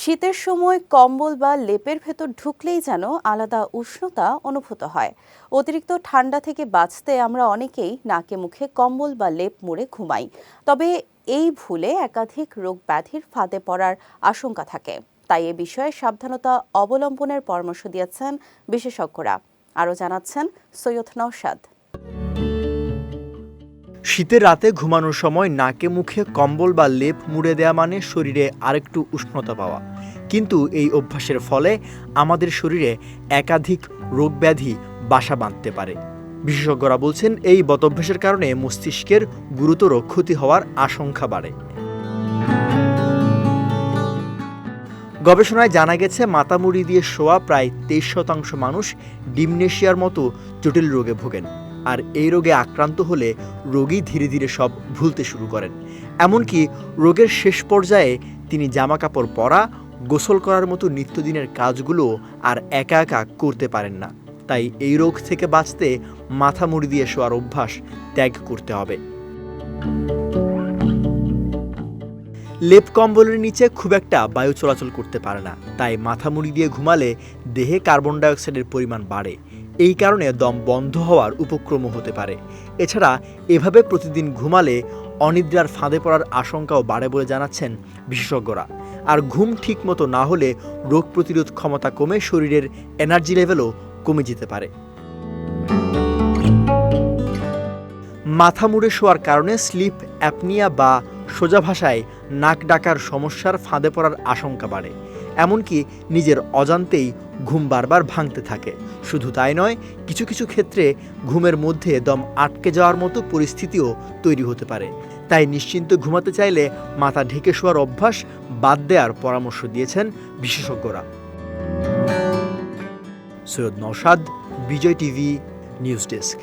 শীতের সময় কম্বল বা লেপের ভেতর ঢুকলেই যেন আলাদা উষ্ণতা অনুভূত হয়। অতিরিক্ত ঠান্ডা থেকে বাঁচতে আমরা অনেকেই নাকে মুখে কম্বল বা লেপ মুড়ে ঘুমাই। তবে এই ভুলে একাধিক রোগ ব্যাধির ফাঁদে পড়ার আশঙ্কা থাকে। তাই এ বিষয়ে সাবধানতা অবলম্বনের পরামর্শ দিয়েছেন বিশেষজ্ঞরা। আরও জানাচ্ছেন সৈয়দ নওশাদ। শীতের রাতে ঘুমানোর সময় নাকে মুখে কম্বল বা লেপ মুড়ে দেওয়া মানে শরীরে আরেকটু উষ্ণতা পাওয়া। কিন্তু এই অভ্যাসের ফলে আমাদের শরীরে একাধিক রোগব্যাধি বাসা বাঁধতে পারে। বিশেষজ্ঞরা বলছেন এই বদভ্যাসের কারণে মস্তিষ্কের গুরুতর ক্ষতি হওয়ার আশঙ্কা বাড়ে। গবেষণায় জানা গেছে, মাতামুড়ি দিয়ে শোয়া প্রায় তেইশ শতাংশ মানুষ ডিমনেশিয়ার মতো জটিল রোগে ভোগেন। আর এই রোগে আক্রান্ত হলে রোগী ধীরে ধীরে সব ভুলতে শুরু করেন। এমনকি রোগের শেষ পর্যায়ে তিনি জামা কাপড় পরা, গোসল করার মতো নিত্যদিনের কাজগুলো আর একা একা করতে পারেন না। তাই এই রোগ থেকে বাঁচতে মাথা মুড়ি দিয়ে শোয়ার অভ্যাস ত্যাগ করতে হবে। লেপ কম্বলের নিচে খুব একটা বায়ু চলাচল করতে পারে না। তাই মাথা মুড়ি দিয়ে ঘুমালে দেহে কার্বন ডাইঅক্সাইডের পরিমাণ বাড়ে। এই কারণে দম বন্ধ হওয়ার উপক্রমও হতে পারে। এছাড়া, এভাবে প্রতিদিন ঘুমালে অনিদ্রার ফাঁদে পড়ার আশঙ্কাও বাড়ে বলে জানাচ্ছেন বিশেষজ্ঞরা। আর ঘুম ঠিক মতো না হলে রোগ প্রতিরোধ ক্ষমতা কমে শরীরের এনার্জি লেভেলও কমে যেতে পারে। মাথা মুড়ে শোয়ার কারণে স্লিপ, অ্যাপনিয়া বা সোজা ভাষায় নাক ডাকার সমস্যার ফাঁদে পড়ার আশঙ্কা বাড়ে। এমনকি নিজের অজান্তেই ঘুম বারবার ভাঙতে থাকে। শুধু তাই নয়, কিছু কিছু ক্ষেত্রে ঘুমের মধ্যে দম আটকে যাওয়ার মতো পরিস্থিতিও তৈরি হতে পারে। তাই নিশ্চিন্ত ঘুমাতে চাইলে মাথা ঢেকে শোয়ার অভ্যাস বাদ দেওয়ার পরামর্শ দিয়েছেন বিশেষজ্ঞরা। Syed Naushad, Bijoy TV, news desk.